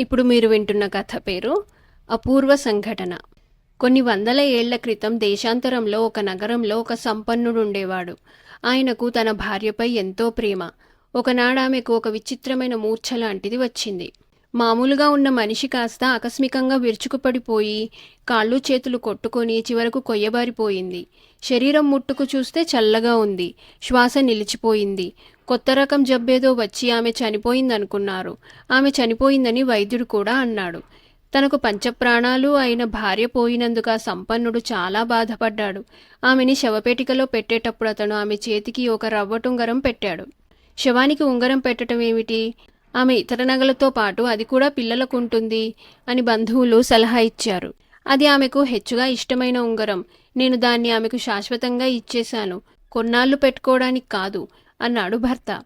ఇప్పుడు మీరు వింటున్న కథ పేరు అపూర్వ సంఘటన. కొన్ని వందల ఏళ్ళ క్రితం దేశాంతరంలో ఒక నగరంలో ఒక సంపన్నుడు ఉండేవాడు ఆయనకు తన భార్యపై ఎంతో ప్రేమ. ఒకనాడు ఆమెకు ఒక విచిత్రమైన మూర్ఛ లాంటిది వచ్చింది. మామూలుగా ఉన్న మనిషి కాస్త ఆకస్మికంగా విరుచుకుపడిపోయి కాళ్ళు చేతులు కొట్టుకొని చివరకు కొయ్యబారిపోయింది. శరీరం ముట్టుకు చూస్తే చల్లగా ఉంది. శ్వాస నిలిచిపోయింది. కొత్త రకం జబ్బేదో వచ్చి ఆమె చనిపోయిందనుకున్నారు. ఆమె చనిపోయిందని వైద్యుడు కూడా అన్నాడు. తనకు పంచప్రాణాలు అయిన భార్య పోయినందుకు ఆ సంపన్నుడు చాలా బాధపడ్డాడు. ఆమెని శవపేటికలో పెట్టేటప్పుడు అతను ఆమె చేతికి ఒక రవ్వటుంగరం పెట్టాడు. శవానికి ఉంగరం పెట్టడం ఏమిటి ఆమె ఇతర నగలతో పాటు అది కూడా పిల్లలకు ఉంటుంది అని బంధువులు సలహా ఇచ్చారు. అది ఆమెకు హెచ్చుగా ఇష్టమైన ఉంగరం. నేను దాన్ని ఆమెకు శాశ్వతంగా ఇచ్చేశాను. కొన్నాళ్ళు పెట్టుకోవడానికి కాదు అన్నాడు భర్త.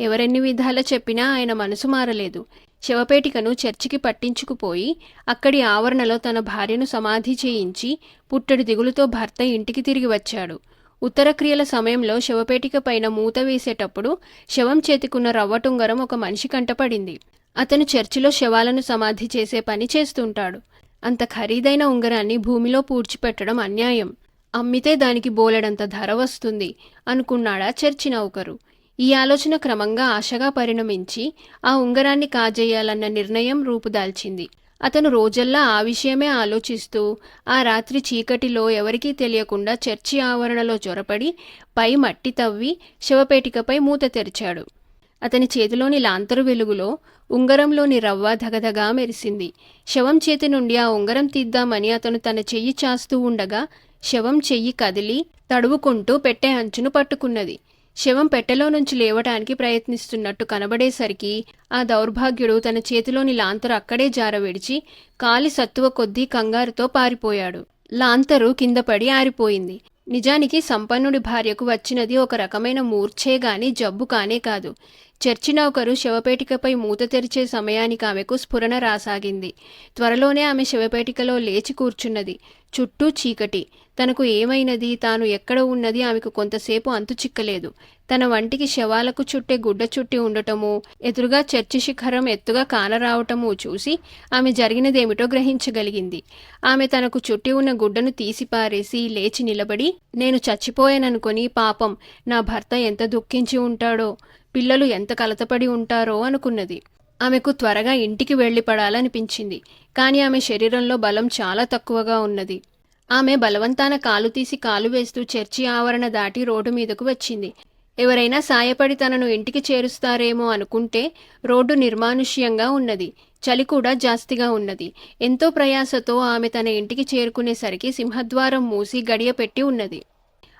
ఎవరెన్ని విధాల చెప్పినా ఆయన మనసు మారలేదు. శవపేటికను చర్చికి పట్టించుకుపోయి అక్కడి ఆవరణలో తన భార్యను సమాధి చేయించి పుట్టడి దిగులుతో భర్త ఇంటికి తిరిగి వచ్చాడు. ఉత్తర క్రియల సమయంలో శవపేటిక పైన మూత వేసేటప్పుడు శవం చేతికున్న రవ్వటుంగరం ఒక మనిషి కంటపడింది అతను చర్చిలో శవాలను సమాధి చేసే పని చేస్తుంటాడు. అంత ఖరీదైన ఉంగరాన్ని భూమిలో పూడ్చిపెట్టడం అన్యాయం. అమ్మితే దానికి బోలెడంత ధర వస్తుంది అనుకున్నాడా చర్చి నౌకరు. ఈ ఆలోచన క్రమంగా ఆశగా పరిణమించి ఆ ఉంగరాన్ని కాజేయాలన్న నిర్ణయం రూపుదాల్చింది. అతను రోజల్లా ఆ విషయమే ఆలోచిస్తూ ఆ రాత్రి చీకటిలో ఎవరికీ తెలియకుండా చర్చి ఆవరణలో జొరపడి పై మట్టి తవ్వి శవపేటికపై మూత తెరిచాడు. అతని చేతిలోని లాంతరు వెలుగులో ఉంగరంలోని రవ్వ ధగధగా మెరిసింది. శవం చేతి నుండి ఆ ఉంగరం తీద్దామని అతను తన చెయ్యి చాస్తూ ఉండగా శవం చెయ్యి కదిలి తడువుకుంటూ పెట్టే అంచును పట్టుకున్నది. శవం పెట్టెలో నుంచి లేవటానికి ప్రయత్నిస్తున్నట్టు కనబడేసరికి ఆ దౌర్భాగ్యుడు తన చేతిలోని లాంతరు అక్కడే జార విడిచి కాలి సత్తువ కొద్దీ కంగారుతో పారిపోయాడు. లాంతరు కింద పడి ఆరిపోయింది. నిజానికి సంపన్నుడి భార్యకు వచ్చినది ఒక రకమైన మూర్ఛే గాని జబ్బు కానే కాదు. చర్చి నౌకరు శవపేటికపై మూత తెరిచే సమయానికి ఆమెకు స్ఫురణ రాసాగింది. త్వరలోనే ఆమె శవపేటికలో లేచి కూర్చున్నది. చుట్టూ చీకటి. తనకు ఏమైనది? తాను ఎక్కడ ఉన్నది? ఆమెకు కొంతసేపు అంతు చిక్కలేదు. తన వంటికి శవాలకు చుట్టే గుడ్డ చుట్టి ఉండటము ఎదురుగా చర్చి శిఖరం ఎత్తుగా కానరావటము చూసి ఆమె జరిగినదేమిటో గ్రహించగలిగింది. ఆమె తనకు చుట్టి ఉన్న గుడ్డను తీసిపారేసి లేచి నిలబడి నేను చచ్చిపోయాననుకొని పాపం నా భర్త ఎంత దుఃఖించి ఉంటాడో పిల్లలు ఎంత కలతపడి ఉంటారో అనుకున్నది. ఆమెకు త్వరగా ఇంటికి వెళ్ళి పడాలనిపించింది కానీ ఆమె శరీరంలో బలం చాలా తక్కువగా ఉన్నది. ఆమె బలవంతాన కాలు తీసి కాలు వేస్తూ చర్చి ఆవరణ దాటి రోడ్డు మీదకు వచ్చింది. ఎవరైనా సాయపడి తనను ఇంటికి చేరుస్తారేమో అనుకుంటే రోడ్డు నిర్మానుష్యంగా ఉన్నది. చలి కూడా జాస్తిగా ఉన్నది. ఎంతో ప్రయాసతో ఆమె తన ఇంటికి చేరుకునేసరికి సింహద్వారం మూసి గడియ పెట్టి ఉన్నది.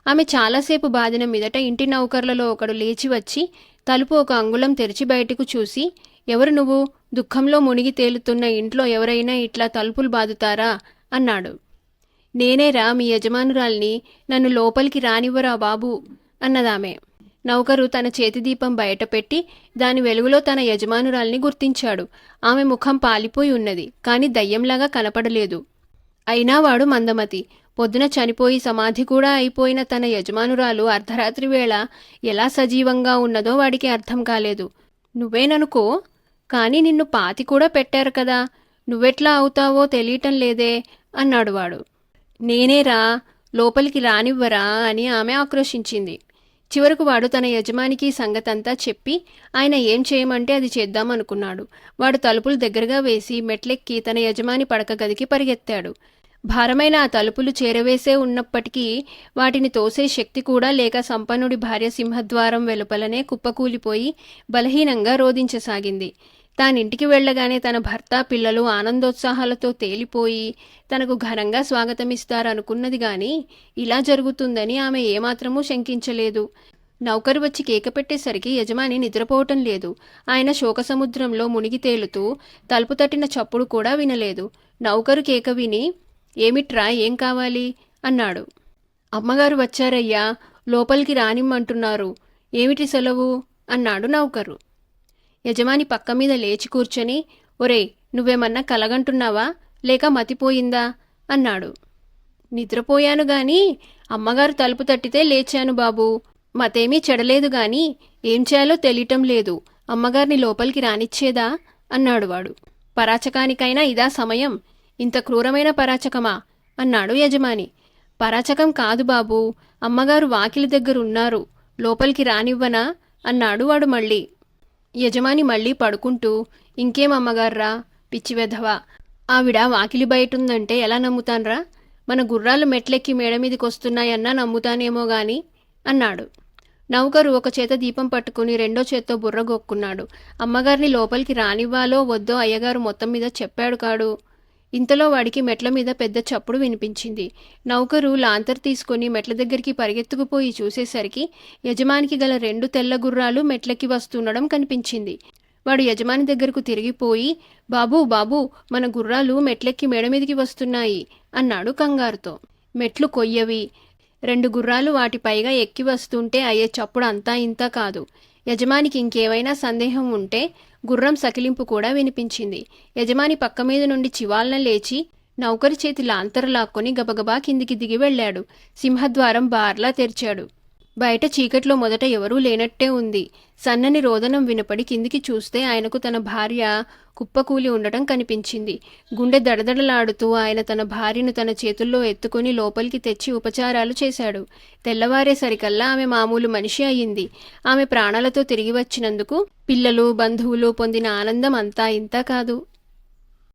ఆమె చాలాసేపు బాదిన మీదట ఇంటి నౌకర్లలో ఒకడు లేచి వచ్చి తలుపు ఒక అంగుళం తెరిచి బయటకు చూసి ఎవరు నువ్వు? దుఃఖంలో మునిగి తేలుతున్న ఇంట్లో ఎవరైనా ఇట్లా తలుపులు బాదుతారా? అన్నాడు. నేనేరా మీ యజమానురాల్ని నన్ను లోపలికి రానివ్వరా బాబు? అన్నదామె. నౌకరు తన చేతి దీపం బయటపెట్టి దాని వెలుగులో తన యజమానురాల్ని గుర్తించాడు. ఆమె ముఖం పాలిపోయి ఉన్నది కానీ దయ్యంలాగా కనపడలేదు. అయినా వాడు మందమతి. పొద్దున చనిపోయి సమాధి కూడా అయిపోయిన తన యజమానురాలు అర్ధరాత్రి వేళ ఎలా సజీవంగా ఉన్నదో వాడికి అర్థం కాలేదు. నువ్వేననుకో కానీ నిన్ను పాతి కూడా పెట్టారు కదా నువ్వెట్లా అవుతావో తెలియటం లేదే అన్నాడు వాడు. నేనేరా లోపలికి రానివ్వరా అని ఆమె ఆక్రోశించింది. చివరకు వాడు తన యజమానికి సంగతంతా చెప్పి ఆయన ఏం చేయమంటే అది చేద్దామనుకున్నాడు. వాడు తలుపులు దగ్గరగా వేసి మెట్లెక్కి తన యజమాని పడక గదికి పరిగెత్తాడు. భారమైన ఆ తలుపులు చేరవేసే ఉన్నప్పటికీ వాటిని తోసే శక్తి కూడా లేక సంపన్నుడి భార్య సింహద్వారం వెలుపలనే కుప్పకూలిపోయి బలహీనంగా రోధించసాగింది. తానింటికి వెళ్ళగానే తన భర్త పిల్లలు ఆనందోత్సాహాలతో తేలిపోయి తనకు ఘనంగా స్వాగతమిస్తారనుకున్నది గాని ఇలా జరుగుతుందని ఆమె ఏమాత్రమూ శంకించలేదు. నౌకరు వచ్చి కేక పెట్టేసరికి యజమాని నిద్రపోవటం లేదు. ఆయన శోకసముద్రంలో మునిగి తేలుతూ తలుపు తట్టిన చప్పుడు కూడా వినలేదు. నౌకరు కేక విని ఏమిట్రా ఏం కావాలి? అన్నాడు. అమ్మగారు వచ్చారయ్యా లోపలికి రానిమ్మంటున్నారు. ఏమిటి సెలవు? అన్నాడు నౌకరు. యజమాని పక్క మీద లేచి కూర్చొని ఒరేయ్ నువ్వేమన్నా కలగంటున్నావా? లేక మతిపోయిందా? అన్నాడు. నిద్రపోయాను గాని అమ్మగారు తలుపు తట్టితే లేచాను బాబు. మతేమీ చెడలేదు గాని ఏం చేయాలో తెలియటం లేదు. అమ్మగారిని లోపలికి రానిచ్చేదా? అన్నాడు వాడు. పరాచకానికైనా ఇదా సమయం? ఇంత క్రూరమైన పరాచకమా? అన్నాడు యజమాని. పరాచకం కాదు బాబూ అమ్మగారు వాకిలి దగ్గర ఉన్నారు లోపలికి రానివ్వనా? అన్నాడు వాడు మళ్ళీ. యజమాని మళ్ళీ పడుకుంటూ ఇంకేం అమ్మగార్రా? పిచ్చి వెధవా ఆవిడ వాకిలి బయటుందంటే ఎలా నమ్ముతాన్రా? మన గుర్రాలు మెట్లెక్కి మేడ మీదకి వస్తున్నాయన్నా నమ్ముతానేమో గాని అన్నాడు. నౌకరు ఒక చేత దీపం పట్టుకుని రెండో చేత్తో బుర్ర గొక్కున్నాడు. అమ్మగారిని లోపలికి రానివ్వాలో వద్దో అయ్యగారు మొత్తం మీద చెప్పాడు కాడు. ఇంతలో వాడికి మెట్ల మీద పెద్ద చప్పుడు వినిపించింది. నౌకరు లాంతర్ తీసుకొని మెట్ల దగ్గరికి పరిగెత్తుకుపోయి చూసేసరికి యజమానికి గల రెండు తెల్ల గుర్రాలు మెట్లకి వస్తుండడం కనిపించింది. వాడు యజమాని దగ్గరకు తిరిగిపోయి బాబూ బాబూ మన గుర్రాలు మెట్లెక్కి మేడ మీదికి వస్తున్నాయి అన్నాడు కంగారుతో. మెట్లు కొయ్యవి. రెండు గుర్రాలు వాటి పైగా ఎక్కి వస్తుంటే అయ్యే చప్పుడు అంతా ఇంత కాదు. యజమానికి ఇంకేవైనా సందేహం ఉంటే గుర్రం సకిలింపు కూడా వినిపించింది. యజమాని పక్క మీద నుండి చివాలన లేచి నౌకరి చేతి లాంతరు లాక్కొని గబగబా కిందికి దిగి వెళ్ళాడు. సింహద్వారం బార్లా తెరిచాడు. బయట చీకట్లో మొదట ఎవరూ లేనట్టే ఉంది. సన్నని రోదనం వినపడి కిందికి చూస్తే ఆయనకు తన భార్య కుప్పకూలి ఉండటం కనిపించింది. గుండె దడదడలాడుతూ ఆయన తన భార్యను తన చేతుల్లో ఎత్తుకొని లోపలికి తెచ్చి ఉపచారాలు చేశాడు. తెల్లవారేసరికల్లా ఆమె మామూలు మనిషి అయింది. ఆమె ప్రాణాలతో తిరిగి వచ్చినందుకు పిల్లలు బంధువులు పొందిన ఆనందం అంతా ఇంతా కాదు.